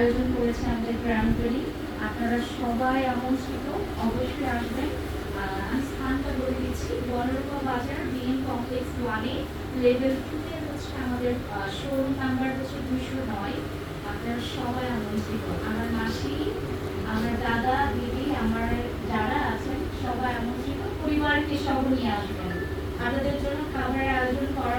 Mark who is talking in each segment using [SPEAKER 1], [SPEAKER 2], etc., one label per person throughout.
[SPEAKER 1] আয়োজন করেছে আমাদের গ্রামতলি আপনারা সবাই আমন্ত্রিত, অবশ্যই আসবেন। আমি স্থানটা বলে দিচ্ছি। বনরূপা বাজার বিএন কমপ্লেক্স ওয়ানে লেভেল টুতে হচ্ছে আমাদের শোরুম নাম্বার হচ্ছে দুশো নয়। আপনারা সবাই আমন্ত্রিত। আমার মাসি, আমার দাদা, দিদি, আমার যারা আছেন, সবাই আমন্ত্রিত। পরিবারকে সব নিয়ে আসবেন। আপনাদের জন্য খাবারের আয়োজন করা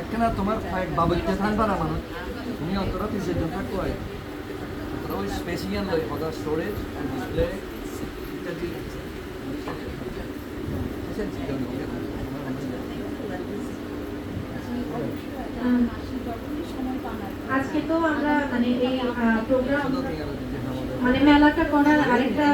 [SPEAKER 2] একখানা তোমার বাবুতে থাকবা না মানুষ। তুমি অতটা পিসের জন্য হয় অতটা ওই কথা স্টোরেজ ডিসপ্লে ইত্যাদি। এসেন্সি
[SPEAKER 3] আজকে তো আমরা মানে এই প্রোগ্রাম মানে মেলাটা করার আরেকটা